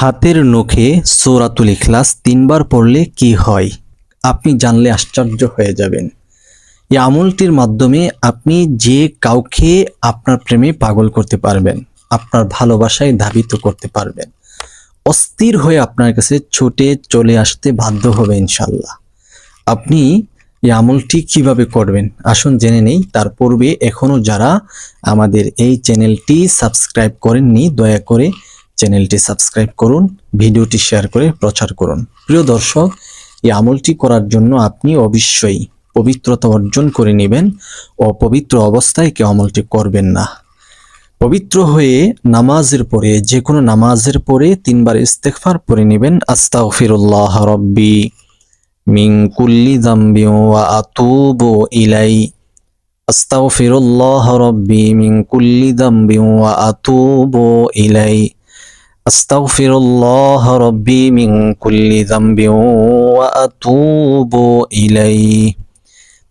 হাতের নখে সূরাতুল ইখলাস তিনবার পড়লে কি হয়? আপনি জানলে আশ্চর্য হয়ে যাবেন। এই আমলটির মাধ্যমে আপনি যে কাউকে আপনার প্রেমে পাগল করতে পারবেন, আপনার ভালোবাসায় ধাবিত করতে পারবেন। অস্থির হয়ে আপনার কাছে ছুটে চলে আসতে বাধ্য হবে ইনশাল্লাহ আপনি এই আমলটি কীভাবে করবেন? আসুন জেনে নেই। তার পূর্বে এখনও যারা আমাদের এই চ্যানেলটি সাবস্ক্রাইব করেননি, দয়া করে চ্যানেলটি সাবস্ক্রাইব করুন, ভিডিওটি শেয়ার করে প্রচার করুন। প্রিয় দর্শক, এই আমলটি করার জন্য আপনি অবশ্যই পবিত্রতা অর্জন করে নেবেন ও পবিত্র অবস্থায় কেউ আমলটি করবেন না। পবিত্র হয়ে নামাজের পরে যে কোনো নামাজের পরে তিনবার ইস্তেগফার পরে নেবেন, আস্তাগফিরুল্লাহ রব্বি মিন কুল্লি যামবি ওয়া আতুবু ইলাই। আস্তাগফিরুল্লাহ রব্বি মিন কুল্লি যামবি ওয়া আতুবু ইলাই। আস্তাগফিরুল্লাহ রব্বি মিন কুল্লি যামবি ওয়া আতুবু ইলাই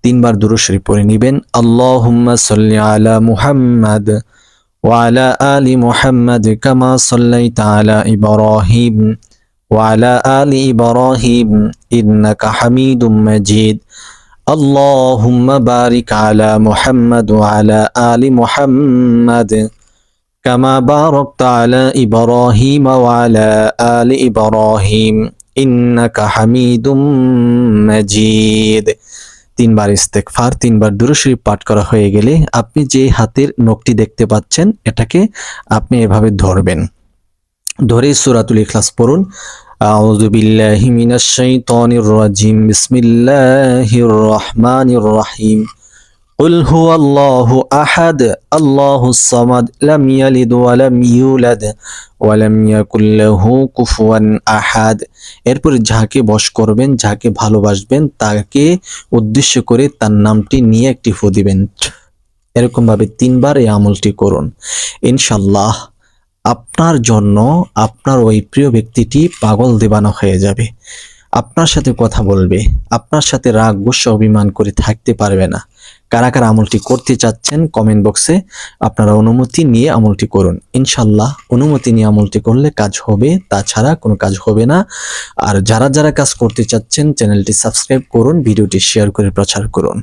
তিনবার দুরূদ শরীফ পড়ে নেবেন আল্লাহুম্মা সাল্লি আলা মুহাম্মাদ وعلى آل محمد كما صليت على إبراهيم وعلى آل إبراهيم إنك حميد مجيد اللهم بارك على محمد وعلى آل محمد كما باركت على إبراهيم وعلى آل إبراهيم إنك حميد مجيد তিনবার ইস্তেকফার তিনবার দুরুশরীফ পাঠ করা হয়ে গেলে আপনি যে হাতের নখটি দেখতে পাচ্ছেন এটাকে আপনি এভাবে ধরবেন ধরে সূরাতুল ইখলাস পড়ুন আউযু বিল্লাহি মিনাশ শাইতানির রাজিম বিসমিল্লাহির রহমানির রহিম قل هو الله أحد الله الصمد لم يلد ولم يولد ولم يكن له كفوا أحد এরপর যাকে বশ করবেন যাকে ভালোবাসবেন তাকে উদ্দেশ্য করে তার নামটি নিয়ে একটি ফু দিবেন এরকম ভাবে তিনবার এই আমলটি করুন ইনশাল্লাহ আপনার জন্য আপনার ওই প্রিয় ব্যক্তিটি পাগল দেবানো হয়ে যাবে আপনার সাথে কথা বলবে আপনার সাথে রাগ গুসা অভিমান করে থাকতে পারবে না কারা কারা আমলটি করতে চাচ্ছেন কমেন্ট বক্সে আপনারা অনুমতি নিয়ে আমলটি করুন। ইনশাল্লাহ অনুমতি নিয়ে আমলটি করলে কাজ হবে, তাছাড়া কোনো কাজ হবে না। আর যারা যারা কাজ করতে চাচ্ছেন, চ্যানেলটি সাবস্ক্রাইব করুন, ভিডিওটি শেয়ার করে প্রচার করুন।